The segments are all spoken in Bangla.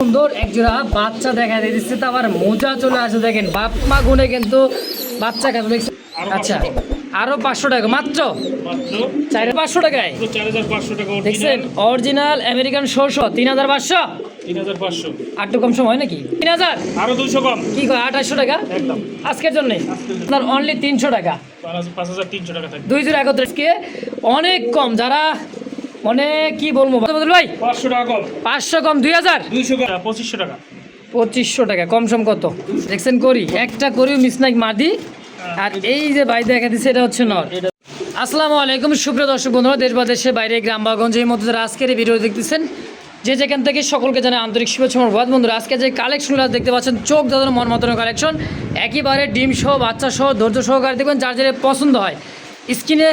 সুন্দর একজোড়া বাচ্চা দেখা দিচ্ছে তো আবার মোজা চলে আসে দেখেন বাপ মা গুনে কিন্তু বাচ্চা কেন দেখছেন আরও আচ্ছা আরও পাঁচশো টাকা মাত্র? চার পাঁচশো টাকায়। দেখছেন অরিজিনাল আমেরিকান শোশো তিন হাজার পাঁচশো? তিন হাজার পাঁচশো। আটটু কম সময় নাকি? তিন হাজার? আরও দুশো কম। কি কয় আঠাশশো টাকা? একদম। আজকের জন্য? আপনার অনলি তিনশো টাকা। পাঁচ হাজার তিনশো টাকা দুই জোড়া একত্রিশকে অনেক কম যারা মানে কি বলব? ভাই? পাঁচশো টাকা কম। পাঁচশো কম দুই হাজার? দুইশো টাকা পঁচিশশো টাকা। পঁচিশশো টাকা কম সম কত? দেখছেন করি একটা করিও মিস নাই মাদি আর এই যে ভাই দেখা দিচ্ছে এটা হচ্ছে নর। আসসালামু আলাইকুম সুপ্রিয় দর্শক বন্ধুরা দেশ বা দেশের বাইরে গ্রাম বা গঞ্জের মধ্যে যারা আজকের এই ভিডিও দেখতেছেন যে যেখান থেকে সকলকে জানাই আন্তরিক শুভেচ্ছা মোবাদ বন্ধুরা আজকে যে কালেকশনগুলো দেখতে পাচ্ছেন চোখ দাদার মন মতন কালেকশন একেবারে ডিম সহ বাচ্চা সহ ধৈর্য সহকারে দেখবেন যার যার পছন্দ হয়। স্ক্রিনে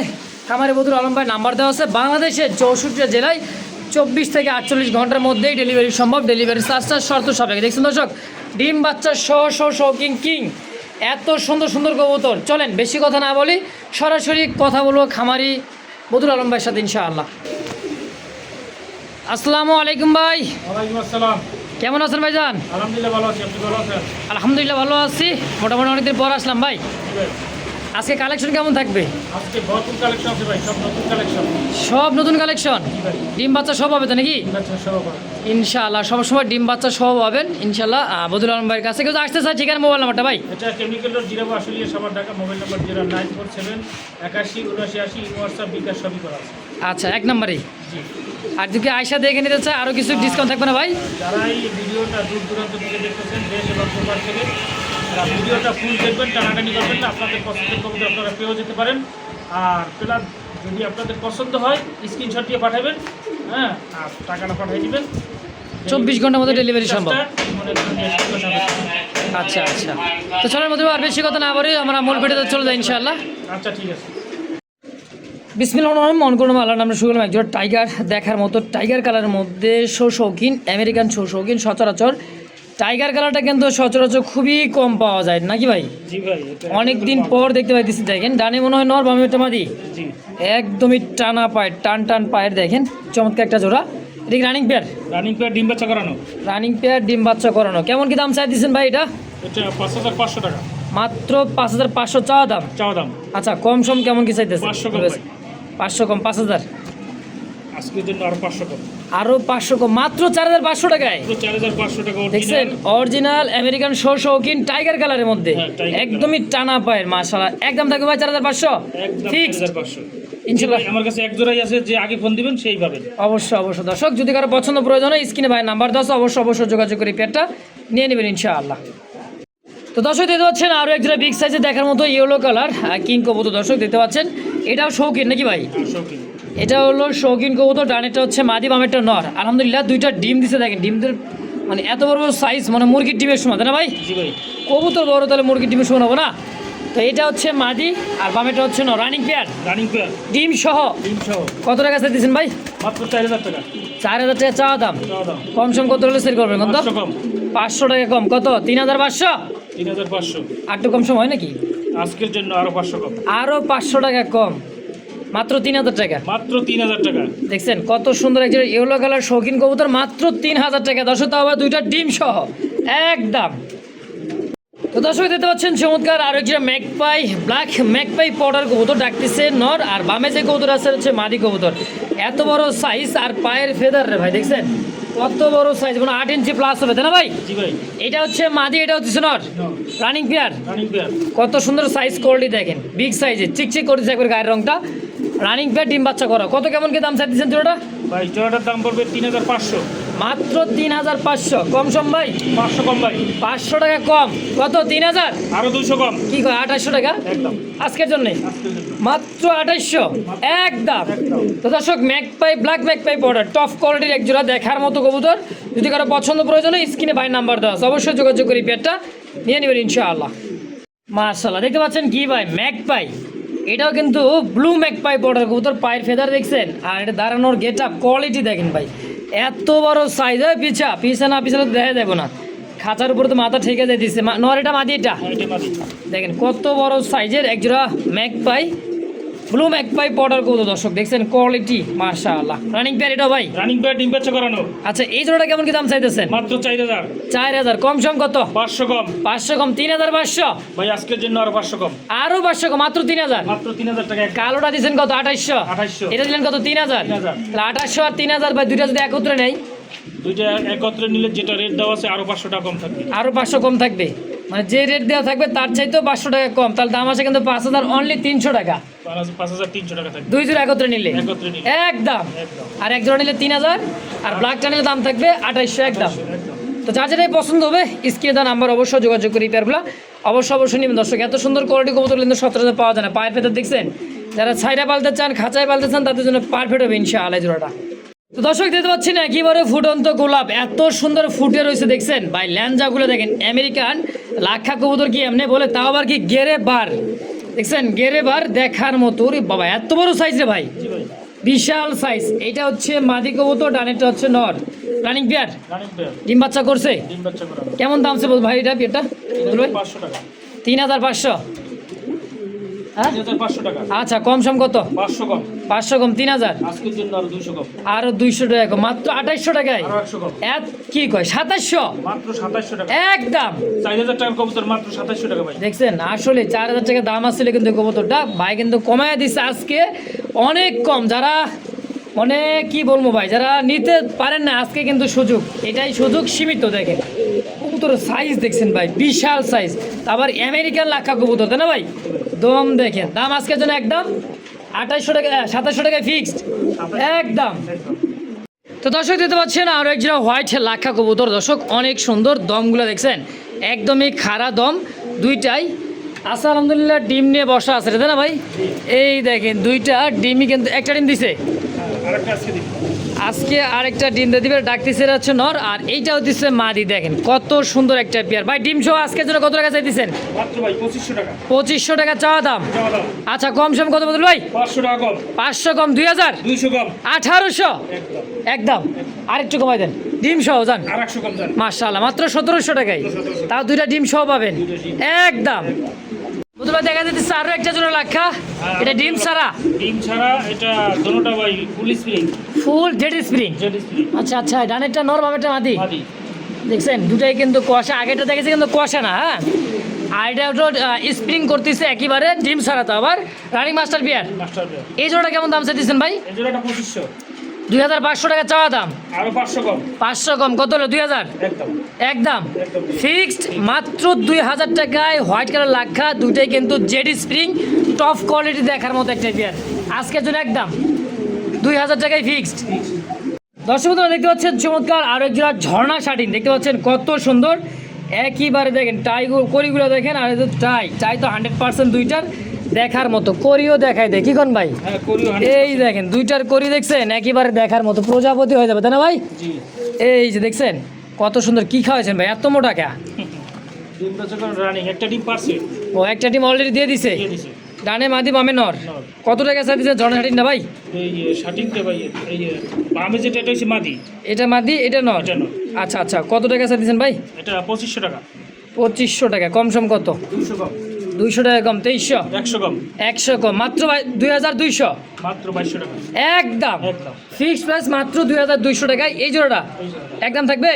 খামারে বধুর আলম ভাই নাম্বার দেওয়া আছে। বাংলাদেশের চৌষট্টি জেলায় চব্বিশ থেকে আটচল্লিশ ঘণ্টার মধ্যেই ডেলিভারি সম্ভব। ডেলিভারি চার্জটা শর্ত সাপেক্ষে। দেখছেন দর্শক ডিম বাচ্চা সহ সহ সহ কিং কিং। এত সুন্দর সুন্দর কবুতর। চলেন বেশি কথা না বলি সরাসরি কথা বলব খামারি বদুল আলম ভাইয়ের সাথে ইনশাআল্লাহ। আসসালামু আলাইকুম ভাই। আসসালাম। কেমন আছেন ভাইজান? আলহামদুলিল্লাহ ভালো আছি। আলহামদুলিল্লাহ ভালো আছি। মোটামুটি অনেকদিন পর আসলাম ভাই। আজকে কালেকশন কেমন থাকবে? আজকে ভরপুর কালেকশন আছে ভাই সব নতুন কালেকশন সব নতুন কালেকশন ডিম বাচ্চা সব হবে তো নাকি? সব সময় ডিম বাচ্চা সব পাবেন ইনশাআল্লাহ। বদুল আলম ভাইয়ের কাছে কেউ আসতে চায় ঠিকানা মোবাইল নাম্বারটা ভাই? এটা কেমিক্যাল রোড জিরাবো আসলে সবার টাকা mobile number zero nine four seven একাশি উনআশি আশি হোয়াটসঅ্যাপ বিকাশ সবই করা আছে। আচ্ছা এক নম্বরেই জি। আর যদি আয়সা দেখে নিতে চায় আরও কিছু ডিসকাউন্ট থাকবে না ভাই? যারা এই ভিডিওটা দূর দূরান্ত থেকে দেখতেছেন দেশ এবং প্রবাস থেকে ভিডিওটা ফুল দেখবেন টানাটানি করবেন না আপনাদের পছন্দের কবিতা আপনারা পেয়েও যেতে পারেন। আর প্লাস যদি আপনাদের পছন্দ হয় স্ক্রিনশট দিয়ে পাঠাবেন হ্যাঁ আর টাকাটা পাঠিয়ে দিবেন। চব্বিশ ঘণ্টার মধ্যে ডেলিভারি সম্ভব। আচ্ছা আচ্ছা। তো চলের মধ্যে আর বেশি কথা না বলি আমরা মূল ভিডিওতে চলে যাই ইনশাআল্লাহ। আচ্ছা ঠিক আছে। বিসমিল্লাহ রহমান মন করুন আল্লাহ আমরা শুরু করলাম একজন টাইগার দেখার মতো টাইগার কালারের মধ্যে শো শৌখিন আমেরিকান শো শৌখিন সচরাচর টাইগার কালারটা কিন্তু সচরাচর খুবই কম পাওয়া যায় নাকি ভাই? অনেক দিন পর দেখতে পাইতেছি দেখেন ডানে মনে হয় নর বামে একটা মাদি। একদমই টানা পায়ের টান টান পায়ের দেখেন চমৎকার একটা জোড়া। এটা রানিং পেয়ার রানিং পেয়ার ডিম বাচ্চা করানো। রানিং পেয়ার ডিম বাচ্চা করানো। কেমন কি দাম চাই দিচ্ছেন ভাই এটা? পাঁচ হাজার পাঁচশো টাকা। মাত্র পাঁচ হাজার পাঁচশো চাওয়া দাম? চাওয়া দাম। আচ্ছা কম সম কেমন কি চাইতেছে 500 কম পাঁচশো কম পাঁচ হাজার। আজকের জন্য আরও পাঁচশো কম মাত্র চার হাজার পাঁচশো টাকায়? চার হাজার পাঁচশো টাকা দেখছেন অরিজিনাল আমেরিকান শো শৌখিন টাইগার কালারের মধ্যে। হ্যাঁ, একদমই টানা পায়ের একদম থাকবে ভাই চার হাজার পাঁচশো? একদম ফিক্সড 4500 ইনশাল্লাহ আমার কাছে এক জোড়াই আছে যে আগে ফোন দিবেন সেই পাবেন। অবশ্যই অবশ্যই। দর্শক যদি কারও পছন্দ প্রয়োজন হয় স্ক্রিনে ভাই নাম্বার দশ অবশ্যই অবশ্যই যোগাযোগ করে পেয়ারটা নিয়ে নেবেন ইনশাআল্লাহ। তো দর্শক দেখতে পাচ্ছেন আরও এক জোড়া বিগ সাইজে দেখার মতো ইয়েলো কালার কিং কবুতর। দর্শক দেখতে পাচ্ছেন এটাও শৌখিন নাকি ভাই? শৌখিন এটা হলো শৌখিন কবুতর ডানেরটা হচ্ছে মাদি বামেরটা নর। আলহামদুলিল্লাহ দুইটা ডিম দিছে দেখেন। ডিমদের মানে এত বড় বড় সাইজ মানে মুরগির ডিমের সময় তাই না ভাই? কবুতর বড় তাহলে মুরগির ডিমের সময় হব না? তো এটা হচ্ছে মাদি আর বামেরটা হচ্ছে নর। রানিং পেয়ার রানিং পেয়ার ডিম সহ? ডিম সহ। কত টাকা চাই দিয়েছেন ভাই? মাত্র চার হাজার টাকা। চার হাজার টাকা চাওয়া দাম। কম সম কত হলে সেল করবেন কত? পাঁচশো টাকা কম। কত? তিন হাজার পাঁচশো? তিন হাজার পাঁচশো। আটটু কম সম হয় নাকি? আজকের জন্য আরও পাঁচশো কম। আরও পাঁচশো টাকা কম। মাত্র তিন হাজার টাকা। মাত্র তিন হাজার টাকা। দেখছেন কত সুন্দর একজন ইয়েলো কালার শৌখিন কবুতর মাত্র তিন হাজার টাকা। দর্শক তাও আবার দুইটা ডিম সহ একদম। তো দর্শক দেখতে পাচ্ছেন চমৎকার আর একটা ম্যাকপাই ব্ল্যাক ম্যাকপাই পাউডার কবুতর ডাকতেছে নর আর বামে যে কবুতর আছে হচ্ছে মাদি কবুতর। এত বড় সাইজ আর পায়ের ফেদার রে ভাই দেখছেন? কত বড় সাইজ মানে আট ইঞ্চি প্লাস হবে তাই না ভাই? এটা হচ্ছে মাদি এটা হচ্ছে নর। রানিং পেয়ার কত সুন্দর সাইজ কোয়ালিটি দেখেন বিগ সাইজের চিকচিক করতেছে একবার গায়ের রংটা। রানিং পেয়ার ডিম বাচ্চা করা। কত কেমন কি দাম চাইতেছেন জোড়াটা? ভাই জোড়াটার দাম পড়বে তিন হাজার পাঁচশো। মাত্র তিন হাজার পাঁচশো। কম সম ভাই? পাঁচশো কম ভাই। পাঁচশো টাকা কম। কত? তিন হাজার? আরও দুশো কম। কি কয় আঠাশশো টাকা? একদম। আজকের জন্যে? মাত্র আঠাশশো একদম। তো দর্শক magpie black magpie powder top কোয়ালিটির এক জোড়া দেখার মতো কবুতর। যদি কারও পছন্দ প্রয়োজন হয় স্ক্রিনে ভাই নাম্বার দেওয়া আছে। অবশ্যই যোগাযোগ করি পেটটা নিয়ে নেবেন ইনশাআল্লাহ। মাশাল্লাহ দেখতে পাচ্ছেন কি ভাই? ম্যাকপাই এটাও কিন্তু ব্লু ম্যাকপাই বর্ডার কবুতর পায়ের ফেদার দেখছেন? আর এটা দাঁড়ানোর গেট আপ কোয়ালিটি দেখেন ভাই। এত বড় সাইজ হয় পিছা পিছা না পিছনে দেখা যাব না। খাঁচার উপরে তো মাথা ঠেকে যায় দিচ্ছে নর এটা মাদি এটা? দেখেন কত বড় সাইজের একজোড়া ম্যাকপাই ব্লুম এক পাই পটার কত দর্শক দেখছেন কোয়ালিটি মার্শাল্লাহ রানিং পেয়ার এটা ভাই? রানিং প্যাড ডিম বাচ্চা করানো। আচ্ছা এই জোড়াটা কেমন কি দাম চাইতেছেন? মাত্র চার হাজার। চার হাজার কম সম কত? পাঁচশো কম। পাঁচশো কম তিন হাজার পাঁচশো? ভাই আজকের জন্য আরও পাঁচশো কম। আরও পাঁচশো কম মাত্র তিন হাজার? মাত্র তিন হাজার টাকা কালোটা দিচ্ছেন কত? আঠাইশশো? 2800 এটা দিলেন কত? তিন হাজার? 3000 তাহলে আঠাশশো আর তিন হাজার ভাই দুইটা যদি একত্রে নেই? দুইটা একত্রে নিলে যেটা রেট দেওয়া আছে আরও পাঁচশো টাকা কম থাকবে। আরও পাঁচশো কম থাকবে। মানে যে রেট দেওয়া থাকবে তার চাইতেও পাঁচশো টাকা কম। তাহলে দাম আছে কিন্তু পাঁচ হাজার অনলি তিনশো টাকা। দুই জোড়া একত্রে নিলে? একদম। আর এক জোড়া নিলে তিন হাজার আর ব্ল্যাকটা নিলে দাম থাকবে আঠাইশশো একদম। তো যার যেটাই পছন্দ হবে স্ক্রিনে দেওয়া নাম্বার অবশ্যই যোগাযোগ করি পেয়ারগুলো অবশ্যই অবশ্যই নেবেন। দর্শক এত সুন্দর কোয়ালিটি কবুতর কিন্তু সতেরোতে পাওয়া যায় না। পায়ের ভেতর দেখছেন? যারা ছাইরা পালতে চান খাঁচায় পালতে চান তাদের জন্য পারফেক্ট হবে ইনশাআল্লাহ জোড়াটা। দর্শক দেখতে পাচ্ছি না একেবারে ফুটন্ত গোলাপ। এত সুন্দর ফুটে রয়েছে দেখছেন? ভাই ল্যাঞ্জাগুলো দেখেন আমেরিকান লাক্ষা কবুতর কি এমনি বলে? তাও আবার কি গেরে বার দেখছেন? গেরে বার দেখার মতো বাবা এত বড় সাইজ রে ভাই। বিশাল সাইজ এটা হচ্ছে মাদি কবুতর ডানেরটা হচ্ছে নর। রানিং পেয়ার ডিম বাচ্চা করছে? ডিম বাচ্চা করানো কেমন দাম সে বল ভাই এটা টাকা। তিন হাজার পাঁচশো হ্যাঁ তিন হাজার পাঁচশো টাকা আচ্ছা কম সম কত? পাঁচশো কম। তিন হাজার? আরও দুইশো টাকা কম মাত্র আঠাইশশো টাকায়? এত কি কয় সাতাশশো টাকা। একদম। দেখছেন আসলে চার হাজার টাকা দাম আসলে কিন্তু কবুতরটা ভাই কিন্তু কমায় দিচ্ছে আজকে। অনেক কম যারা মানে কি বলব ভাই যারা নিতে পারেন না আজকে কিন্তু সুযোগ। এটাই সুযোগ সীমিত দেখেন। কবুতর সাইজ দেখছেন ভাই বিশাল সাইজ আবার আমেরিকান লাক্ষা কবুতর তাই না ভাই? দম দেখেন। দাম আজকের জন্য একদম আঠাইশশো টাকা সাতাশশো টাকায় ফিক্সড একদম। তো দর্শক দেখতে পাচ্ছেন আরও একজন হোয়াইট লাক্ষা কবুতর। দর্শক, অনেক সুন্দর দমগুলো দেখছেন। একদমই খাড়া দম, দুইটাই। আচ্ছা আলহামদুলিল্লাহ, ডিম নিয়ে বসা আছে। তাই না ভাই? এই দেখেন, দুইটা ডিমই কিন্তু, একটা ডিম দিছে। আজকে আরেকটা ডিম দিয়ে দিবে ডাকতেছে এটা হচ্ছে নর আর এইটা হচ্ছে মাদি দেখেন কত সুন্দর একটা পেয়ার। ভাই ডিম সহ আজকের জন্য কত টাকা চাইতেছেন? মাত্র ভাই পঁচিশশো টাকা। চাওয়া দাম? আচ্ছা কম সম কত বদল ভাই? পাঁচশো টাকা কম। দুই হাজার? আঠারোশো? একদম। একদম। আরেকটু কমাই দেন। ডিম সহ যান। মাশাআল্লাহ মাত্র সতেরোশো টাকায়। তাও দুইটা ডিম সহ পাবেন। একদম। বুধবার দেখা যাচ্ছে আরও একটা জোড়া লাক্ষা। এটা ডিম ছাড়া? ডিম ছাড়া এটা দোনোটা ভাই full spring. Full dead spring? Z spring. আচ্ছা আচ্ছা ডানেরটা নর বামেরটা মাদি? মাদি। দেখছেন দুটাই কিন্তু কুয়াশা আগেরটা দেখেছি কিন্তু কুয়াশা না হ্যাঁ? আর এটা হলো স্প্রিং করতেছে একেবারে ডিম ছাড়া তো আবার। রানিং মাস্টার বিয়ার। মাস্টার বেয়ার। এই জোড়াটা কেমন দাম চাইতেছেন ভাই? এই জোড়াটা পঁচিশশো। দুই হাজার পাঁচশো টাকা চাওয়া দাম। পাঁচশো কম। কত হলো? দুই হাজার? একদম। ফিক্সড মাত্র দুই হাজার টাকায় হোয়াইট কালার লাক্ষা দুইটাই কিন্তু জেডি স্প্রিং টপ কোয়ালিটি দেখার মতো একটা বিয়ার আজকের জন্য একদম। দুই হাজার টাকায় ফিক্সড। দর্শক বন্ধুরা দেখতে পাচ্ছেন চমৎকার আরও এক জোড়া ঝর্ণা শাটিন দেখতে পাচ্ছেন কত সুন্দর। একইবারে দেখেন টাই করিগুলো দেখেন আর টাই টাই তো হান্ড্রেড পার্সেন্ট দুইটার। দেখার মতো করিও দেখায় দেখি কোন ভাই? হ্যাঁ এই দেখেন দুইটার করি দেখছেন একেবারে দেখার মতো প্রজাপতি হয়ে যাবে তাই না ভাই? এই যে দেখছেন কত সুন্দর কি খাওয়াইছেন ভাই এত মোটা কা? একটা ডিম ও একটা টিম অলরেডি দিয়ে দিছে? দিয়ে ডানে মাদি বামে নর। কত টাকা স্যার দিচ্ছে জনহাটিন না ভাই? ভাই বামে যেটা এটা মাদি। এটা মাদি এটা নর? আচ্ছা আচ্ছা কত টাকা স্যার দিচ্ছেন ভাই? এটা পঁচিশশো টাকা। পঁচিশশো টাকা কম সম কত? দুইশো কম। দুইশো টাকা কম তেইশশো? একশো কম। একশো কম মাত্র ভাই দুই হাজার দুইশো? মাত্র বাইশশো টাকা। একদম। ফিক্সড প্রাইস মাত্র দুই হাজার দুইশো টাকায় এই জোড়াটা একদম থাকবে?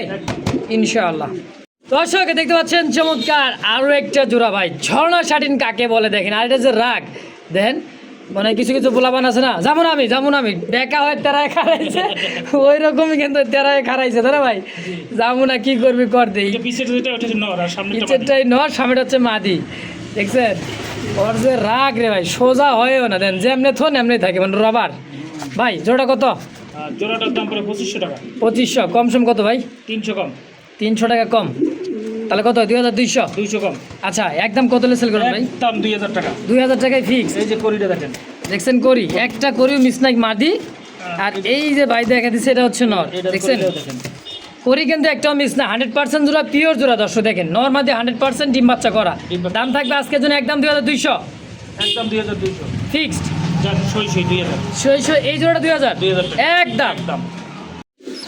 ইনশাআল্লাহ। দর্শক দেখতে পাচ্ছেন চমৎকার আরও একটা জোড়া ভাই। ঝর্ণা শাটিন কাকে বলে দেখেন? আর এটা যে রাগ। দেখেন মানে কিছু কিছু পোলাবান আছে না? যেমন আমি যেমন আমি। বেকা হয়ে তেরায় খারাইছে ওই রকমই কিন্তু তেরায় খারাইছে না ভাই? যাব না কি করবি কর দেই এটা পিছের যেটা ওটা হচ্ছে নর আর সামনেটা মাদি। নিচেরটাই নর সামনেটা হচ্ছে মাদি। দেখছেন? ওর যে রাগ রে ভাই সোজা হয়েও না। দেন যেমনি থন এমনি থাকে মানে রবার ভাই জোড়া কত? জোড়াটার দাম পড়ে পঁচিশশো টাকা। পঁচিশশো। কম সম কত ভাই? তিনশো কম। তিনশো টাকা কম। তাহলে কত? দুই হাজার দুইশো? দুইশো কম। আচ্ছা একদম কত সেল করবেন ভাই? একদম দুই হাজার টাকা। দুই হাজার টাকায় ফিক্স এই যে করিটা দেখেন। দেখছেন করি একটা করিও মিস নাই মাদি। আর এই যে ভাই দেখা দিচ্ছে এটা হচ্ছে নর। দেখছেন? করি কিন্তু একটাও মিস না হান্ড্রেড পার্সেন্ট জোড়া পিওর জোড়া দর্শক দেখেন নর্মাল দিয়ে হান্ড্রেড পার্সেন্ট ডিম বাচ্চা করা। দাম থাকবে আজকের জন্য একদম দুই হাজার দুইশো। একদম দুই হাজার দুইশো। ফিক্সড সই এই জোড়াটা দুই হাজার। দুই হাজার। একদম। একদম।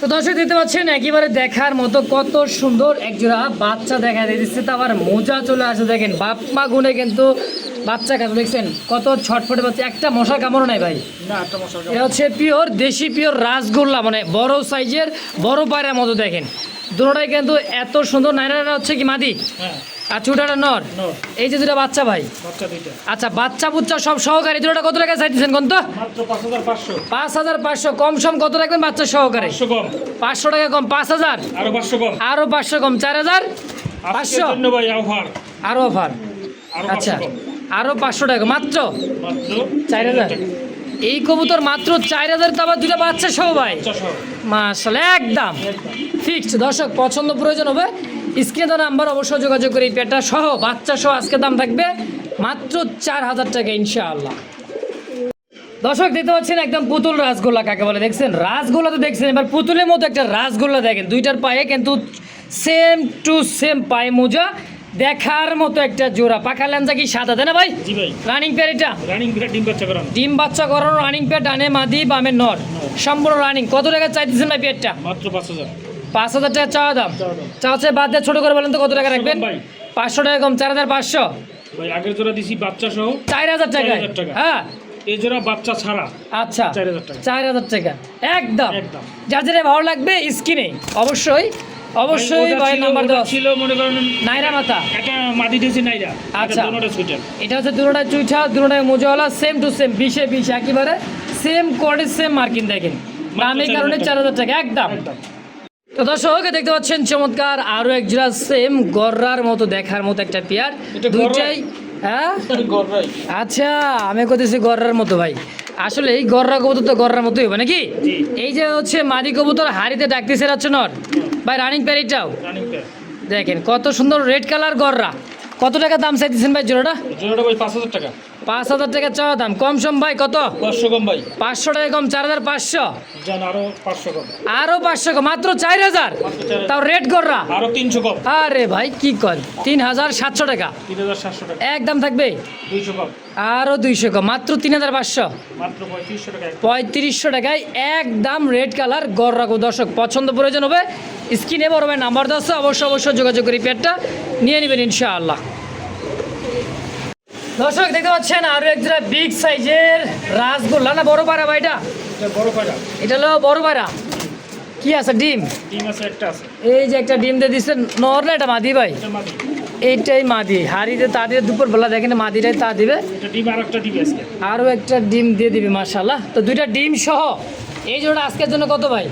তো দর্শক দেখতে পাচ্ছেন একেবারে দেখার মতো কত সুন্দর একজোড়া বাচ্চা দেখা দিচ্ছে তো আবার মোজা চলে আসে দেখেন বাপ মা গুনে কিন্তু বাচ্চা কাজ দেখছেন কত ছটফটে বাচ্চা। একটা মশার কামড় নাই ভাই। এটা হচ্ছে পিওর দেশি পিওর রাসগোল্লা মানে বড় সাইজের বড় পায়রার মতো দেখেন। দুটোটাই কিন্তু এত সুন্দর। নাইনারা হচ্ছে কি মাদি? হ্যাঁ। আর চুটাটা নর। নর। এই যে দুটা বাচ্চা ভাই। আচ্ছা বাচ্চা বুচ্চা সব সহকারী। কত টাকা চাইতেছেন কোন তো? পাঁচ হাজার পাঁচশো। কম সম কত রাখবেন বাচ্চা সহকারে? পাঁচশো টাকা কম পাঁচ হাজার? আরও পাঁচশো কম। চার হাজার? পাঁচশো? আরও অফার আচ্ছা পাঁচশো আরও পাঁচশো টাকা মাত্র? চার হাজার। এই কবুতর মাত্র চার হাজার দুটা বাচ্চা সহ ভাই। মাসাল একদম। একদম। ফিক্সড দর্শক পছন্দ প্রয়োজন হবে। স্ক্রিনে তো নাম্বার অবশ্যই যোগাযোগ করে এই সহ বাচ্চা সহ আজকে দাম থাকবে মাত্র চার হাজার টাকা ইনশাআল্লাহ। দর্শক দেখতে পাচ্ছেন একদম পুতুল রাসগোল্লা কাকে বলে দেখছেন? রাসগোল্লা তো দেখছেন এবার পুতুলের মতো একটা রাসগোল্লা দেখেন দুইটার পায়ে কিন্তু সেম টু সেম পায়ে মোজা দেখার মতো একটা জোড়া। পাখা ল্যাঞ্জা কি সাদা তাই না ভাই? রানিং পেয়ার এটা? রানিং বিরাট ডিম বাচ্চা করানো। ডিম বাচ্চা করানো রানিং পেয়ার ডানে মাদি বামে নর। সম্পূর্ণ রানিং কত টাকা চাইতেছেন ভাই পেয়ারটা? মাত্র পাঁচ হাজার। পাঁচ হাজার টাকা চাওয়া দাম। চাওয়া। চেয়ে বাদ দিয়ে ছোটো করে বলেন তো কত টাকা রাখবেন? পাঁচশো টাকা কম চার হাজার পাঁচশো। ভাই আগের জোড়া দিছি বাচ্চা সহ। চার হাজার টাকা। হ্যাঁ। এই জোড়া বাচ্চা ছাড়া। আচ্ছা। চার হাজার টাকা। চার হাজার টাকা। একদম। একদম। যার যেটা ভালো লাগবে স্ক্রিনে অবশ্যই। অবশ্যই ওটা ভাই ছিল- নাম্বার ওটা দেওয়া। ছিল মনে করেন নাইরা মাথা। একটা মাদি দিয়েছি নাইরা। আচ্ছা। দুটোটা সুইটার। এটা হচ্ছে দুটোটায় চুইঠা দুটোটায় মোজাওয়ালা সেম টু সেম বিশে বিশ একেবারে সেম কোয়ালিটি সেম মার্কিং দেখেন। দাম এই কারণে চার হাজার টাকা। একদম। তো দর্শক দেখতে পাচ্ছেন চমৎকার আরও এক জোড়া সেম গররার মতো দেখার মতো একটা পেয়ার। দুইটাই হ্যাঁ? আচ্ছা আমি কইতেছি গররার মতো ভাই। আসলে এই গররা কবুতর তো গররার মতোই হবে নাকি? এই যে হচ্ছে মাদি কবুতর হাড়িতে ডাকতেছে হচ্ছে নর। ভাই রানিং প্যার এটাও? রানিং প্যার দেখেন কত সুন্দর রেড কালার গররা। কত টাকা দাম চাইতেছেন ভাই জোড়াটা? জোড়াটা ভাই পাঁচ হাজার টাকা। পাঁচ হাজার টাকা চাওয়া দাম। কম সম ভাই কত? পাঁচশো কম ভাই। পাঁচশো টাকা কম চার হাজার পাঁচশো? আরও পাঁচশো কম। আরও পাঁচশো কম মাত্র চার হাজার। তাও রেড গররা। আরও তিনশো কম। আরে ভাই কি কর? তিন হাজার সাতশো টাকা। তিন হাজার সাতশো টাকা। একদম থাকবে? দুইশো কম। আরও দুইশো কম মাত্র তিন হাজার পাঁচশো। মাত্র পঁয়ত্রিশশো টাকা পঁয়ত্রিশশো টাকায় একদম রেড কালার গড় রাখো দর্শক পছন্দ প্রয়োজন হবে স্ক্রিনে বড় ভাই নাম্বার দশ অবশ্যই অবশ্যই যোগাযোগ করি পেটটা নিয়ে নেবেন ইনশাআল্লাহ। দর্শক দেখতে পাচ্ছেন আরও এক জোড়া বিগ সাইজের রাসগোল্লা। না বড় পাড়া ভাই এটা? এটা বড় পায়রা এটা হলো বড় পায়রা কি আছে ডিম? ডিম আছে একটা আছে। এই যে একটা ডিম দিয়ে দিচ্ছে নরলে এটা মাদি ভাই? এইটাই মাদি। হাড়িতে তা দিয়ে দুপুর বেলা দেখেন মাদিটাই তা দিবে। একটা আরও একটা ডিম দিয়ে দিবে মার্শাল্লাহ তো দুইটা ডিম সহ এই জোড়া আজকের জন্য কত ভাই?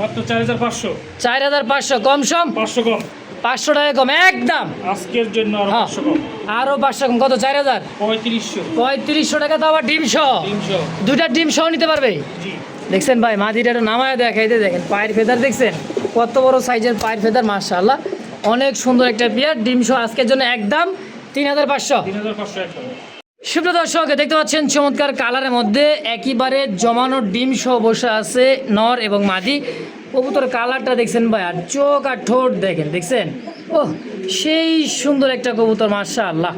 মাত্র চার হাজার পাঁচশো। চার হাজার পাঁচশো কম সম? পাঁচশো কম। পাঁচশো টাকা কম একদম। আজকের জন্য আরও হ্যাঁ। পাঁচশো কম। আরও পাঁচশো কম কত? চার হাজার? পঁয়ত্রিশশো। পঁয়ত্রিশশো টাকা তো আবার ডিম সহ। তিনশো দুইটা ডিম সহ নিতে পারবে? দেখছেন ভাই মাদিটা একটু নামায় দেখাইতে দেখেন। পায়ের ফেদার দেখছেন? কত বড় সাইজের পায়ের ফেদার মার্শাল্লাহ অনেক সুন্দর একটা পেয়ার ডিম সহ আজকের জন্য একদম তিন হাজার পাঁচশো। সুপ্র দর্শক দেখতে পাচ্ছেন চমৎকার কালারের মধ্যে একেবারে জমানো ডিম সহ বসে আছে নর এবং মাদি। কবুতর কালারটা দেখছেন ভাই আর চোখ আর ঠোঁট দেখেন দেখছেন? ও সেই সুন্দর একটা কবুতর মার্শা আল্লাহ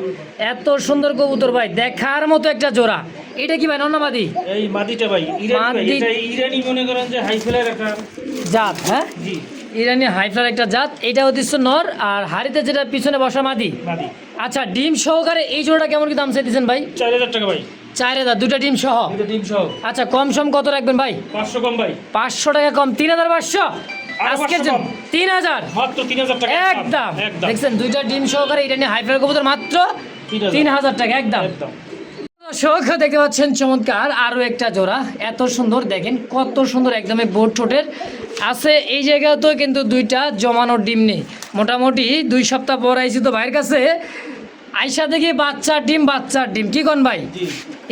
এত সুন্দর কবুতর ভাই দেখার মতো একটা জোড়া। এটা কি ভাই নন্না মাদি এই মাদিটা ভাই ইরানি ভাই মাদি- এটা ইরানি মনে করেন যে হাই ফেলার একটা জাত হ্যাঁ? জি। ইরানি হাইফ্লার একটা জাত এটা হচ্ছে নর আর হাড়িতে যেটা পিছনে বসা মাদি। আচ্ছা ডিম সহকারে এই জোড়াটা কেমন কি দাম চাইতেছেন ভাই? চার হাজার টাকা ভাই। চার হাজার দুটা ডিম সহ? ডিম সহ। আচ্ছা কম সম কত রাখবেন ভাই? পাঁচশো কম ভাই। পাঁচশো টাকা কম তিন হাজার পাঁচশো? আজকের জন্য তিন হাজার? মাত্র তিন হাজার টাকা। একদম। দেখছেন দুইটা ডিম সহকারে এটা নিয়ে হাইফার কবুতর মাত্র তিন হাজার। টাকা একদম। একদম। দর্শক, দেখতে পাচ্ছেন চমৎকার আরও একটা জোড়া। এত সুন্দর, দেখেন কত সুন্দর একদমই বোট ঠোঁটের। আছে এই জায়গাতেও কিন্তু দুইটা জমানোর ডিম নেই। মোটামুটি দুই সপ্তাহ পর আইছি তো ভাইয়ের কাছে। আইসা দেখি বাচ্চার ডিম বাচ্চার ডিম। কি কন ভাই?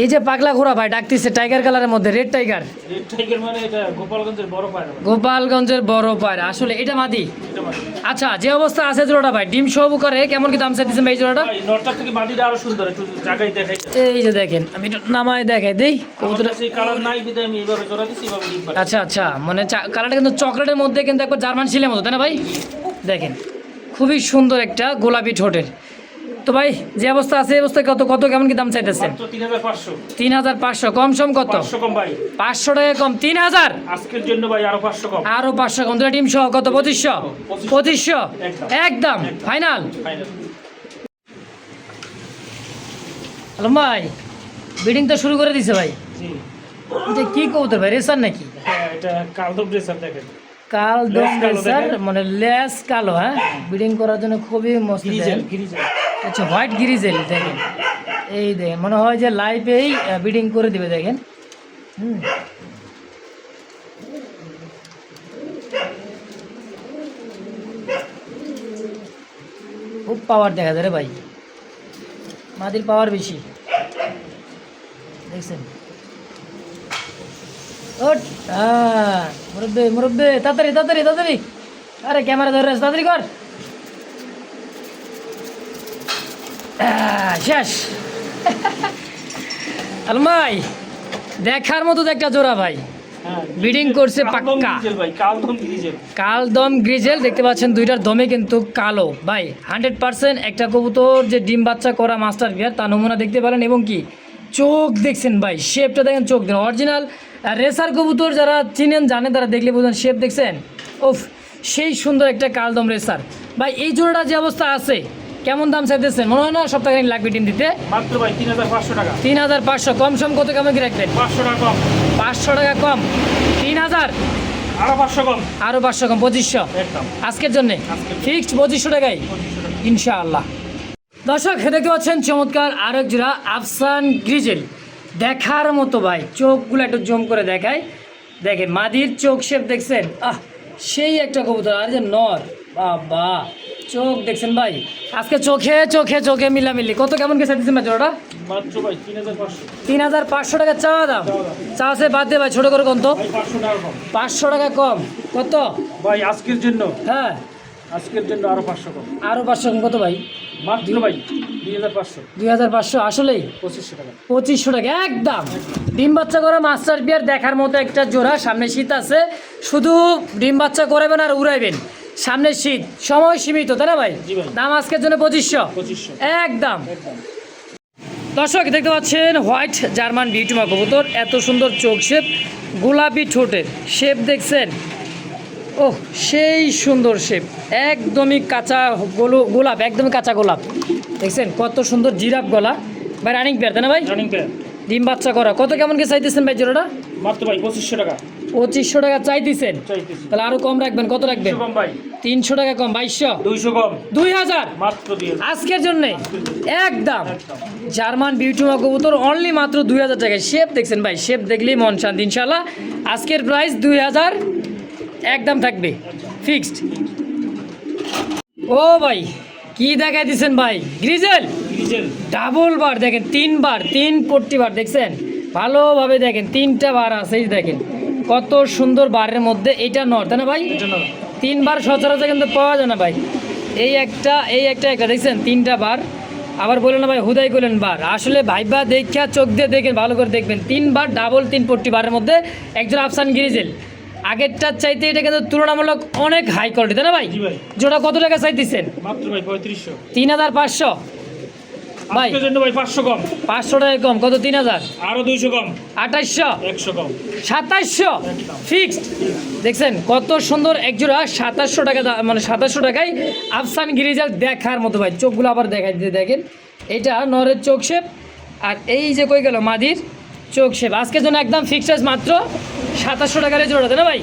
এই যে পাগলা ঘোড়া ভাই ডাকতেছে টাইগার কালারের মধ্যে রেড টাইগার রেড টাইগার মানে এটা গোপালগঞ্জের বড় পায়রা গোপালগঞ্জের বড় পায়রা। আসলে এটা মাদি? আচ্ছা যে অবস্থা আছে জোড়াটা ভাই ডিম সব করে কেমন কি দাম চাইতেছেন ভাই জোড়াটা? ভাই নটটা থেকে মাদিটা আরও সুন্দর একটু জায়গায় দেখাই এই যে দেখেন আমি একটু নামায় দেখাই দেই। আচ্ছা আচ্ছা মানে কালারটা কিন্তু চকলেটের মধ্যে কিন্তু একবার জার্মান শিলের মতো তাই না ভাই? দেখেন খুবই সুন্দর একটা গোলাপি ঠোঁটের। তো ভাই যে অবস্থা আছে এই অবস্থায় কত কত কেমন কি দাম চাইতেছে? তিন হাজার পাঁচশো। কম সম কত? পাঁচশো টাকা কম তিন হাজার? আজকের জন্য ভাই আরও পাঁচশো কম। আরও পাঁচশো কম দুটা টিম সহ কত? পঁচিশশো? পঁচিশশো। একদম। ফাইনাল? হ্যালো ভাই বিডিং তো শুরু করে দিছে ভাই। এটা কি কবুতর ভাই রেসার নাকি? হ্যাঁ এটা কালদম ড্রেসার দেখেন। কাল দম রেসার মানে লেস কালো হ্যাঁ? বিডিং করার জন্য খুবই মস্ত আচ্ছা হোয়াইট গিরিজেল, দেখেন। এই দেখেন, মনে হয় যে লাইভেই বিডিং করে দিবে, দেখেন। হুম। খুব পাওয়ার দেখা যায় রে ভাই। মাদির পাওয়ার বেশি। দেখছেন? মুরব্বে মুরব্বে, তাড়াতাড়ি তাড়াতাড়ি তাড়াতাড়ি। আরে, ক্যামেরা ধরে তাড়াতাড়ি কর আহ, শেষ। আলমাই দেখার মতো তো একটা জোড়া ভাই। হ্যাঁ Breeding করছে পাক্কা। কালদম গ্রিজেল কাল দম গ্রিজেল দেখতে পাচ্ছেন দুইটার দমে কিন্তু কালো। ভাই হান্ড্রেড পার্সেন্ট একটা কবুতর যে ডিম বাচ্চা করা মাস্টার বিয়ার তা নমুনা দেখতে পারেন এবং কি চোখ দেখছেন ভাই শেপটা দেখেন চোখ দেন অরিজিনাল রেসার কবুতর যারা চিনেন জানেন তারা দেখলে বুঝেন শেপ দেখছেন। ওফ সেই সুন্দর একটা কালদম রেসার ভাই এই জোড়াটা যে অবস্থা আছে কেমন দাম চাইতেছেন? মনে হয় না সপ্তাহে লাগবে ডিম দিতে? মাত্র ভাই তিন হাজার পাঁচশো টাকা। তিন হাজার পাঁচশো। কম সম কত কেমন কি রাখবেন? পাঁচশো টাকা কম। পাঁচশো টাকা কম। তিন হাজার? আরও পাঁচশো কম। আরও পাঁচশো কম পঁচিশশো? একদম। আজকের জন্যে? ফিক্সড পঁচিশশো টাকায় ইনশাআল্লাহ। দর্শক দেখতে পাচ্ছেন চমৎকার আরেক জোড়া আফসান গ্রিজেল। দেখার মতো ভাই চোখগুলো একটু জম করে দেখায় দেখেন মাদির চোখ শেপ দেখছেন? আহ সেই একটা কবুতর আর যে নর। বাবা চোখ দেখছেন ভাই? আজকে চোখে চোখে চোখে মিলামিলি। কত কেমন কে দিচ্ছেন ভাই জোড়াটা তিন হাজার পাঁচশো টাকা চাওয়া দাম। চাওয়া সে বাদ দে ভাই ছোটো করে কত ভাই পাঁচশো টাকা কম। কম। কত? ভাই আজকের জন্য। হ্যাঁ। আজকের জন্য আরও পাঁচশো কম। আরও পাঁচশো কম কত ভাই? মাত্র ভাই দুই হাজার পাঁচশো আসলেই? পঁচিশশো টাকা। পঁচিশশো টাকা একদম। ডিম বাচ্চা করা মাস্টার বিয়ার দেখার মতো একটা জোড়া সামনে শীত আছে। শুধু ডিম বাচ্চা করাবেন আর উড়াইবেন। সামনে শীত। সময় সীমিত তাই না ভাই? দাম আজকের জন্য পঁচিশশো। একদম। দর্শক দেখতে পাচ্ছেন হোয়াইট জার্মান বিউটিমা কবুতর এত সুন্দর চোখ শেপ গোলাপি ঠোঁটের শেপ দেখছেন। ও সেই সুন্দর শেপ একদমই কাঁচা গোলু- গোলাপ একদমই কাঁচা গোলাপ। দেখছেন কত সুন্দর জিরাফ গলা। ভাই রানিং পেয়ার তাই না ভাই? রানিং প্যান ডিম বাচ্চা করা। কত কেমন কে চাইতেছেন ভাই জোড়াটা? মাত্র ভাই পঁচিশশো টাকা। পঁচিশশো টাকা চাইতেছেন? চাইতেছি। তাহলে আরও কম রাখবেন। কত রাখবেন? তিনশো টাকা কম। বাইশশো? দুইশো কম। দুই হাজার? আজকের জন্যে? একদম। জার্মান বিউটিমা কবুতর অনলি মাত্র দুই হাজার টাকায়। শেপ দেখছেন ভাই? শেপ দেখলেই মন শান্তি ইনশাল্লাহ আজকের প্রাইস দুই হাজার। একদম থাকবে। ফিক্সড ও ভাই কি দেখাই দিচ্ছেন ভাই? গ্রিজেল ডাবল বার দেখেন তিনবার তিন পট্টি বার দেখছেন? ভালোভাবে দেখেন তিনটা বার আছে দেখেন। কত সুন্দর বারের মধ্যে এটা নর তাই না ভাই? তিনবার সচরাচর কিন্তু পাওয়া যায় না ভাই। এই একটা এই একটা একটা দেখছেন? তিনটা বার আবার বললেন না ভাই হুদাই করলেন বার আসলে ভাইবা দেখা চোখ দিয়ে দেখেন ভালো করে দেখবেন। তিনবার ডাবল তিন পট্টি বারের মধ্যে একজন আফসান গিরিজেল আগেরটার চাইতে এটা কিন্তু তুলনামূলক অনেক হাই কোয়ালিটি তাই না ভাই? জি ভাই। জোড়া কত টাকা চাইতেছেন? ভাই তিন হাজার পাঁচশো। ভাই জন্য ভাই পাঁচশো কম। পাঁচশো টাকা কম কত? তিন হাজার? আরও দুইশো কম। আঠাইশশো? একশো কম। সাতাশশো একদম। ফিক্সড। দেখছেন কত সুন্দর একজোড়া সাতাশশো টাকা মানে সাতাশশো টাকায় আফসান গিরিজাল দেখার মতো ভাই। চোখগুলো আবার দেখাই দিতে দেখেন। এটা নরের চোখ শেপ। আর এই যে কই গেল মাদির চোখ শেপ। আজকের জন্য একদম ফিক্সড মাত্র সাতাশশো টাকার জোড়া জোড়াতে না ভাই।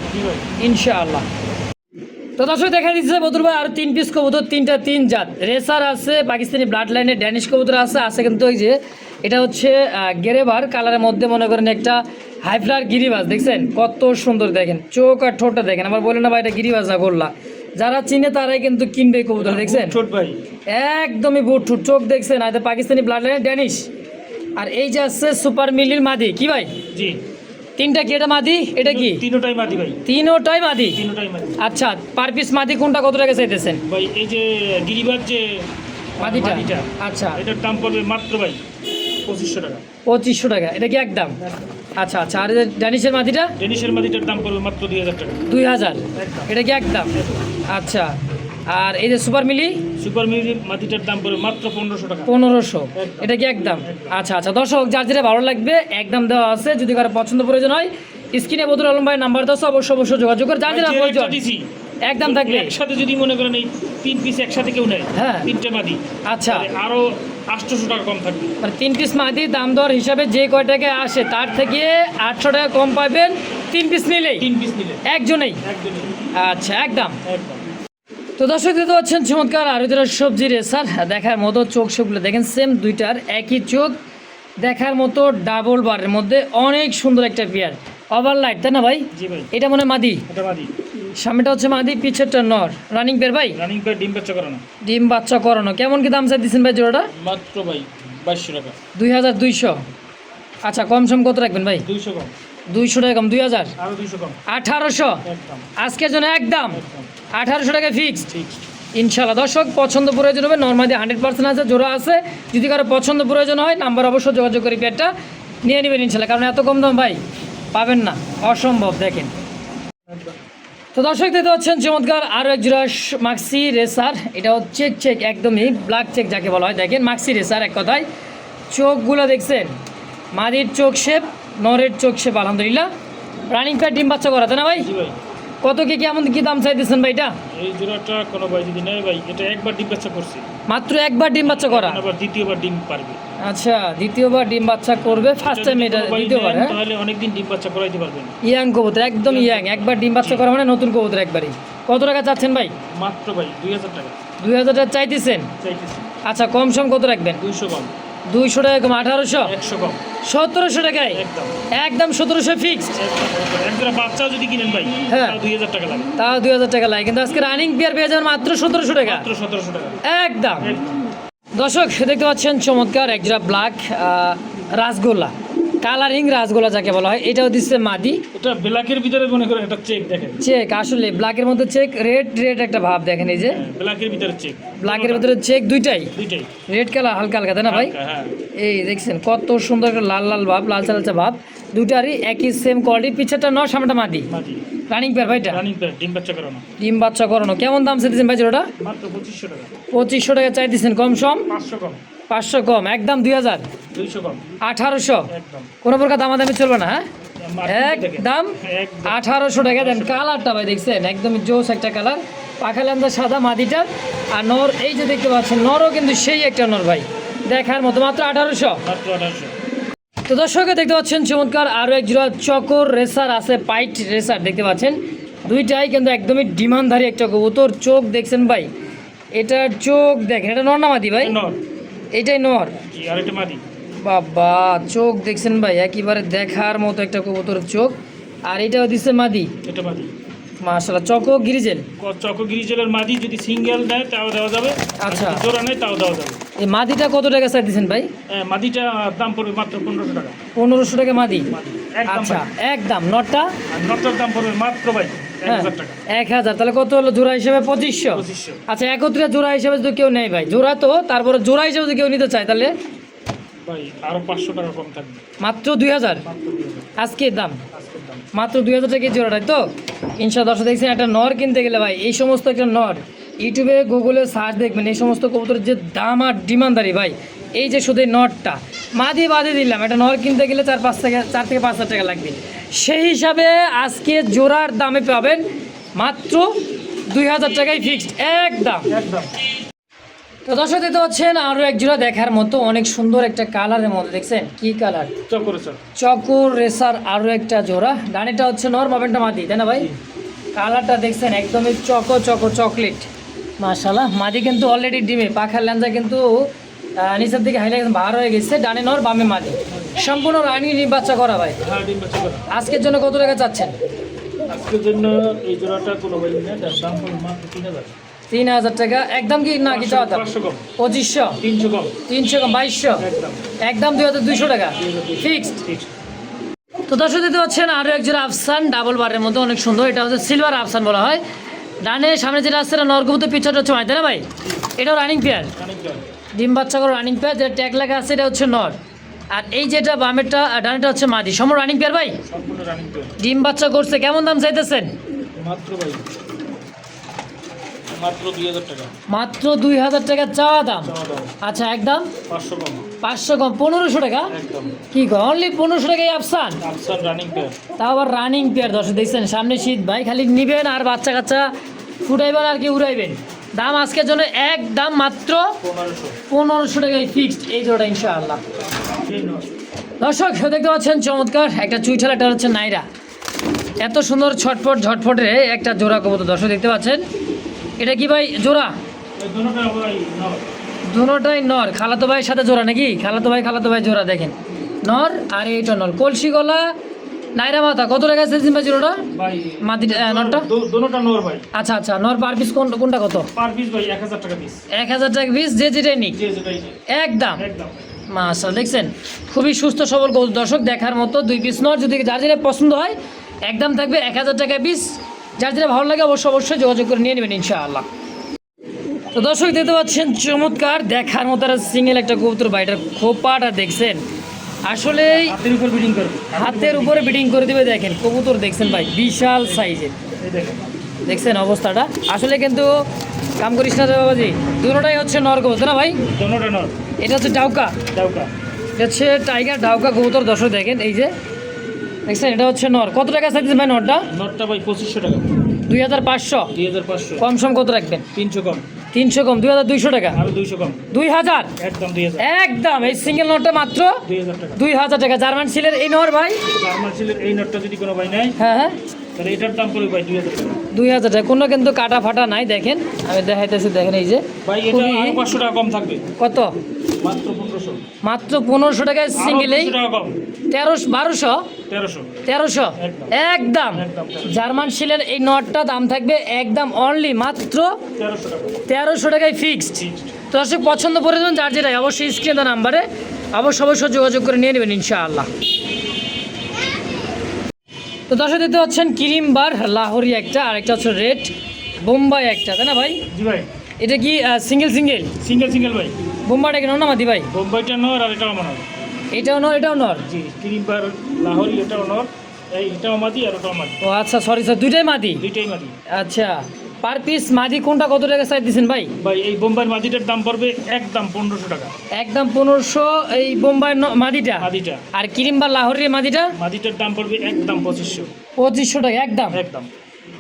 ইনশাআল্লাহ। তো দর্শক দেখা দিচ্ছে বদুর ভাই আর তিন পিস কবুতর তিনটা তিন জাত। রেসার আছে পাকিস্তানি ব্লাড লাইনের ড্যানিশ কবুতর আছে আছে কিন্তু ওই যে এটা হচ্ছে গেরেবার কালারের মধ্যে মনে করেন একটা হাইফ্লার গিরিবাজ দেখছেন? কত সুন্দর দেখেন চোখ আর ঠোঁটটা দেখেন। আমার বলে না ভাই এটা গিরিবাজ না গোল্লা। যারা চিনে তারাই কিন্তু কিনবে কবুতর দেখছেন? ছোট ভাই। একদমই বুট ঠুট চোখ দেখছেন আর পাকিস্তানি ব্লাড লাইনের ড্যানিশ আর এই যে আছে সুপার মিলির মাদি কি ভাই? জি। তিনটা কি এটা মাদি? এটা কি? তিনোটাই মাদি ভাই। তিনোটাই মাদি? তিনোটাই মাদি। আচ্ছা পার পিস মাদি কোনটা কত টাকা চাইতেছেন? ভাই এই যে গিরিবাজ যে মাদিটা? আচ্ছা। এটার দাম পড়বে মাত্র ভাই পঁচিশশো টাকা। পঁচিশশো টাকা এটা কি একদম? আচ্ছা আচ্ছা আর ড্যানিশের মাদিটা? ডেনিশের মাদিটার দাম পড়বে মাত্র দুই হাজার টাকা। দুই হাজার। এটা কি একদম? আচ্ছা। আর এই যে সুপার মিলি সুপার মিলি মাটিটার দাম পড়বে মাত্র পনেরোশো টাকা। পনেরোশো। এটা কি একদম? আচ্ছা আচ্ছা। দর্শক যার যেটা ভালো লাগবে একদম দেওয়া আছে। যদি কারও পছন্দ প্রয়োজন হয় স্ক্রিনে বদুল আলম ভাই নাম্বার দশ অবশ্যই অবশ্যই যোগাযোগ করে যার যেটা প্রয়োজন একদম থাকবে। একসাথে যদি মনে করেন এই তিন পিস একসাথে কেউ নেয় হ্যাঁ। তিনটে মাদি আচ্ছা। তাহলে আরও আটশোশো টাকা কম থাকবে। মানে তিন পিস মাদি দাম দর হিসাবে যে কয় টাকায় আসে তার থেকে আটশো টাকা কম পাবেন তিন পিস নিলেই। তিন পিস নিলে। একজনেই। একদমই আচ্ছা একদম। একদম। তো দর্শক দিতে পাচ্ছেন চমৎকার আরও যারা সবজি রেসার। দেখার মতো চোখ সবগুলো দেখেন সেম দুইটার একই চোখ। দেখার মতো ডাবল বারের মধ্যে অনেক সুন্দর একটা পেয়ার ওভার লাইট তাই না ভাই? এটা মনে মাদি। সামনেটা হচ্ছে মাদি পিছেরটা নর। রানিং পেয়ার ভাই? রানিং পেয়ার ডিম বাচ্চা করানো। ডিম বাচ্চা করানো। কেমন কি দাম চাই দিচ্ছেন ভাই জোড়াটা? মাত্র ভাই বাইশশো টাকা। দুই হাজার দুইশো। আচ্ছা কম সম কত রাখবেন ভাই? দুইশো কম। দুইশো টাকা কম দুই হাজার? আরও আঠারোশো। আজকের জন্য একদম। আঠারোশো টাকা ফিক্সড ইনশাল্লাহ দর্শক পছন্দ প্রয়োজন হবে নর্মালি হান্ড্রেড পার্সেন্ট আছে জোড়া আছে। যদি কারও পছন্দ প্রয়োজন হয় নাম্বার অবশ্যই যোগাযোগ করে পেয়ারটা নিয়ে নেবেন ইনশাল্লাহ কারণ এত কম দাম ভাই পাবেন না। অসম্ভব দেখেন। তো দর্শক দেখতে পাচ্ছেন চমৎকার আরও এক জোড়া মাক্সি রেসার এটা হচ্ছে চেক একদমই ব্ল্যাক চেক যাকে বলা হয়। দেখেন মাক্সি রেসার এক কথায়। চোখগুলো দেখছেন? মাদির চোখ শেপ নরের চোখ শেপ আলহামদুলিল্লাহ। রানিং প্যাড ডিম বাচ্চা করাতে না ভাই? ভাই। কত কি কেমন কি দাম চাইতেছেন ভাই এটা এই জোড়াটা কোনো ভাই যদি নেয় ভাই এটা একবার ডিম বাচ্চা করছে। মাত্র একবার ডিম বাচ্চা করা? আবার দ্বিতীয়বার ডিম পারবে। আচ্ছা দ্বিতীয়বার ডিম বাচ্চা করবে ফার্স্ট টাইম এটা দ্বিতীয়বার হ্যাঁ? তাহলে অনেকদিন ডিম বাচ্চা করাইতে পারবেন। ইয়াং কবুতর একদম ইয়াং একবার ডিম বাচ্চা করা মানে নতুন কবুতর একবারই। কত টাকা চাচ্ছেন ভাই? মাত্র ভাই দুই হাজার টাকা। দুই হাজার টাকা চাইতেছেন? চাইতেছি। আচ্ছা কম সম কত রাখবেন? দুইশো কম দুইশো টাকা কম আঠারোশো? সতেরোশো টাকায়? একদম। সতেরোশো ফিক্সড বাচ্চা যদি কিনেন ভাই হ্যাঁ। দুই হাজার টাকা লাগে। তাও দুই হাজার টাকা লাগে। কিন্তু আজকে রানিং পেয়ার পেয়ে যাবেন মাত্র সতেরোশো টাকা। সতেরোশো টাকা। একদম। একদম। দর্শক দেখতে পাচ্ছেন চমৎকার একজোড়া ব্ল্যাক রাসগোল্লা। কালারিং রাজগোলা যাকে বলা হয় এটাও দিচ্ছে মাদি। এটা ব্ল্যাকের ভিতরে মনে করেন একটা চেক দেখেন। চেক আসলে ব্ল্যাকের মধ্যে চেক রেড রেড একটা ভাব দেখেন এই যে। ব্ল্যাকের ভিতরে চেক ব্ল্যাকের ভিতরে চেক দুইটাই। দুইটাই। রেড কালার হালকা হালকা তাই না ভাই? হ্যাঁ। এই দেখছেন কত সুন্দর একটা লাল লাল ভাব লালচা লালচা ভাব। দুটারই একই সেম কোয়ালিটি পিছেরটা নয় সামনেটা মাদি। মাটি রানিং পেয়ার ভাইটা? রানিং প্যাড ডিম বাচ্চা করানো। ডিম বাচ্চা করানো। কেমন দাম চাইতেছেন ভাই জোড়াটা? মাত্র পঁচিশশো টাকা। পঁচিশশো টাকা চাইতেছেন কম সম? পাঁচশো কম। পাঁচশো কম একদম দুই হাজার। আঠারোশো। কোনো প্রকার দামাদামি চলবে না হ্যাঁ? একদম আঠারোশো টাকা দেন। কালারটা ভাই দেখছেন একদম জোস একটা কালার। পাখা লেন্দা সাদা মাদিটা। আর নর এই যে দেখতে পাচ্ছেন নরও কিন্তু সেই একটা নর ভাই। দেখার মতো মাত্র আঠারোশো। মাত্র আঠারোশো। তো দর্শকে দেখতে পাচ্ছেন চমৎকার আরও এক জোড়া চকর রেসার আছে পাইট রেসার দেখতে পাচ্ছেন। দুইটাই কিন্তু একদমই ডিমান্ডধারী একটা কবুতর। চোখ দেখছেন ভাই এটার চোখ দেখেন এটা নর না মাদি ভাই? নর। এইটাই নর বাবা চোখ দেখছেন ভাই একেবারে দেখার মতো একটা কবুতর চোখ। আর এটাও দিচ্ছে মাদি। এটা মাটি মাশাল্লাহ চকো গিরিজেল? চকো জেলের মাদি যদি সিঙ্গেল দেয় তাও দেওয়া যাবে। আচ্ছা। জোড়া নেয় তাও দেওয়া যাবে। এই মাদিটা কত টাকা চাই দিচ্ছেন ভাই? হ্যাঁ, মাদিটা দাম পড়বে মাত্র পনেরোশো টাকা। পনেরোশো টাকা মাদি। মাদি। আচ্ছা একদম নটটা? নটটার দাম পড়বে মাত্র ভাই এক হ্যাঁ হাজার এক হাজার। তাহলে কত হলো? জোড়া হিসেবে পঁচিশশো। আচ্ছা একত্রে জোড়া হিসেবে যদি কেউ নেয় ভাই। জোড়া তো তারপরে জোড়া হিসেবে যদি কেউ নিতে চায় তাহলে? মাত্র দুই হাজার? আজকের দাম? মাত্র দুই হাজার টাকা জোড়াটাই তো? ইনশা দর্শক দেখছেন একটা নর কিনতে গেলে ভাই এই সমস্ত একটা নর। ইউটিউবে গুগলে সার্চ দেখবেন এই সমস্ত কবুতরের যে দাম আর ডিমান্ডারি ভাই এই যে শুধু এই নটটা মাদি বাদে দিলাম একটা নর কিনতে গেলে চার পাঁচ থেকে চার থেকে পাঁচ হাজার টাকা লাগবে। সেই হিসাবে আজকে জোড়ার দামে পাবেন মাত্র দুই হাজার টাকায় ফিক্সড একদম। একদম। তো দর্শক দেখতে হচ্ছেন আরও এক জোড়া দেখার মতো অনেক সুন্দর একটা কালারের মধ্যে দেখছেন? কি কালার চকরে রেসার। আরও একটা জোড়া। ডানিটা হচ্ছে নর বাবেনটা মাদি তাই না ভাই? কালারটা দেখছেন একদমই চকো চকো চকলেট মাশাল্লাহ মাদি কিন্তু অলরেডি ডিমে পাখার ল্যাঞ্জা কিন্তু নিচের দিকে হাইলে বার হয়ে গেছে ডানে নর বামে মাদি। সম্পূর্ণ রানি বাচ্চা করা ভাই। হ্যাঁ ডিম বাচ্চা করা। আজকের জন্য কত টাকা চাচ্ছেন? আজকের জন্য এই জোড়াটা কোনো ভাই নেই দাম পড়বে মাত্র তিন হাজার। তিন হাজার টাকা। একদম কি না কি চাওয়া দাম? কম। পঁচিশশো? তিনশো কম। তিনশো বাইশশো? একদম। দুই হাজার দুইশো টাকা? ফিক্সড? তো দর্শক দিতে পাচ্ছেন আরও একজোড়া আফসান ডাবল বারের মধ্যে অনেক সুন্দর। এটা হচ্ছে সিলভার আফসান বলা হয়। ডানে সামনে যেটা আসছে নরকবুতে পিছনে হচ্ছে মাইতে না ভাই? এটাও রানিং পেয়ার ডিম বাচ্চা করে রানিং পেয়ার যেটা ট্যাগ লেখা আছে এটা হচ্ছে নর। আর এই যেটা বামেরটা ডানেটা হচ্ছে মাদি। সম রানিং পেয়ার ভাই? ডিম বাচ্চা করছে কেমন দাম চাইতেছেন? মাত্র ভাই মাত্র দুই হাজার টাকা। চাওয়া দাম। আচ্ছা একদম পাঁচশো কম। পনেরোশো টাকা? কি অনলি পনেরোশো টাকাই আফসান? আফসান তা আবার রানিং পেয়ার দর্শক দেখছেন সামনে শীত ভাই খালি নিবেন আর বাচ্চা কাচ্চা ফুটাইবেন আর কি উড়াইবেন। দাম আজকের জন্য এক দাম মাত্র পনেরোশো। টাকায় ফিক্সড এই জোড়া ইনশাআল্লাহ। দর্শক দেখতে পাচ্ছেন চমৎকার একটা চুইঠাল একটা হচ্ছে নাইরা। এত সুন্দর ছটফট ঝটফটে একটা জোড়া কবুতর দর্শক দেখতে পাচ্ছেন? এটা কি ভাই জোড়া? দুটোটাই নর। খালাতো ভাইয়ের সাথে জোড়া নাকি? খালাতো ভাই খালাতো ভাই জোড়া দেখেন। নর আর এইটা নর। কলসি গলা নাইরা মাথা কত টাকা চাইছেন ভাই জোড়াটা ভাই দুটোটা নর ভাই। আচ্ছা আচ্ছা নর পার পিস কোন কোনটা কত? পার পিস ভাই এক হাজার টাকা পিস এক হাজার টাকা পিস যে যেটাই যে যেটাই একদম। একদম মাশাল দেখছেন? খুবই সুস্থ সবল দর্শক দেখার মতো দুই পিস নট যদি যার যেটা পছন্দ হয় একদম থাকবে এক হাজার টাকা পিস যার যেটা ভালো লাগে অবশ্যই অবশ্যই যোগাযোগ করে নিয়ে নেবেন ইনশাআল্লাহ। তো দর্শক দেখতে পাচ্ছেন চমৎকার দেখার মতো সিঙ্গেল একটা কবুতর বাইটার খোপাটা দেখছেন? আসলে হাতের উপর বিডিং করবে। হাতের উপরে বিডিং করে দিবে দেখেন কবুতর দেখছেন ভাই বিশাল সাইজের দেখছেন অবস্থাটা? আসলে কিন্তু কাম করিস না বাবাজি দুটোটাই হচ্ছে নর কবুতর না ভাই? দুটোটা নর। এটা হচ্ছে ডাউকা। ডাউকা। এটা হচ্ছে টাইগার ডাউকা কবুতর দর্শক দেখেন এই যে। দেখছেন এটা হচ্ছে নর। কত টাকা চাইছেন ভাই নরটা? নরটা ভাই পঁচিশশো টাকা। দুই হাজার পাঁচশো। দুই হাজার পাঁচশো। কম সম কত রাখবেন? তিনশো কম। তিনশো কম দুই হাজার দুইশো টাকা? দুই হাজার? একদম এই সিঙ্গেল নোটটা মাত্র দুই হাজার টাকা। জার্মান সিলের এই নোট ভাই? জার্মান সিলের এই নোটটা যদি কোনো ভাই নাই হ্যাঁ হ্যাঁ। এটার দাম পড়বে ভাই টাকা। কোনো কিন্তু কাটা ফাটা নাই দেখেন। আমি দেখাইতেছি দেখেন এই যে। ভাই এটা খুবই আরও পাঁচশো টাকা কম থাকবে। কত? মাত্র পনেরোশো। টাকায় সিঙ্গেলেই তেরোশো বারোশো? তেরোশো। একদম। জার্মান শিলের এই নটটা দাম থাকবে একদম অনলি মাত্র তেরোশো টাকায় ফিক্সড তো দর্শক পছন্দ করে দেবেন যার যেটাই অবশ্যই স্ক্রিনে দেওয়া নাম্বারে অবশ্যই অবশ্যই যোগাযোগ করে নিয়ে নেবেন ইনশাআল্লাহ। তো দর্শক দেখতে পাচ্ছেন ক্রিম বার লাহোরি একটা আর একটা হচ্ছে রেড। বোম্বাই একটা তাই না ভাই? জি ভাই। এটা কি সিঙ্গেল সিঙ্গেল সিঙ্গেল সিঙ্গেল ভাই। বোম্বাইটা কেন না মাদি ভাই? বোম্বাইটা নর আর এটাও আমার এটাও নর এটাও নর? জি ক্রিমবার লাহোরি এটাও নর এই এটাও মাদি আর ওটাও মাদি। ও আচ্ছা সরি স্যার দুইটাই মাদি? দুইটাই মাদি। আচ্ছা পার পিস মাদি কোনটা কত টাকা চাই দিচ্ছেন ভাই? ভাই এই বোম্বাইয়ের মাদিটার দাম পড়বে একদম পনেরোশো টাকা। একদম পনেরোশো এই বোম্বাই মাদিটা? মাদিটা। আর ক্রিম বা লাহোরের মাদিটা? মাদিটার দাম পড়বে একদম পঁচিশশো। পঁচিশশো টাকা একদম? একদম।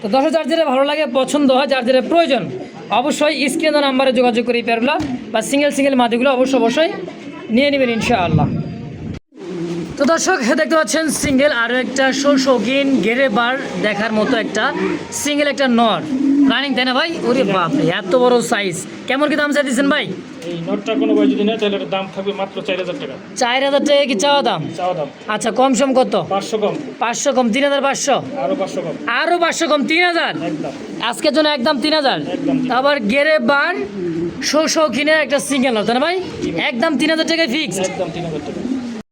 তো দশ যার যেটা ভালো লাগে, পছন্দ হয়, যার যেটা প্রয়োজন, অবশ্যই স্ক্রিনে নাম্বারে যোগাযোগ করে পেয়ারগুলো বা সিঙ্গেল সিঙ্গেল মাদিগুলো অবশ্যই অবশ্যই নিয়ে নেবেন ইনশাআল্লাহ। তো দর্শক দেখতে পাচ্ছেন সিঙ্গেল আরও একটা শো শৌখিন গেরে বার দেখার মতো একটা সিঙ্গেল একটা নর। রানিং তাই না ভাই? ওরে বাপরে, এত বড় সাইজ কেমন কি দাম চাই চাইতেছেন ভাই? এই নটটা কোনো ভাই যদি নেয় তাহলে এটার দাম থাকবে মাত্র চার হাজার টাকা। চার হাজার টাকা কি চাওয়া দাম? চাওয়া দাম। আচ্ছা কম সম কত? পাঁচশো কম। পাঁচশো কম তিন হাজার পাঁচশো? আরও পাঁচশো কম। আরও পাঁচশো কম তিন হাজার? একদম। আজকের জন্য একদম তিন হাজার? আবার গেরে বার শো শৌখিনের একটা সিঙ্গেল হতো না ভাই? একদম তিন হাজার টাকায় ফিক্সড একদম তিন হাজার টাকা।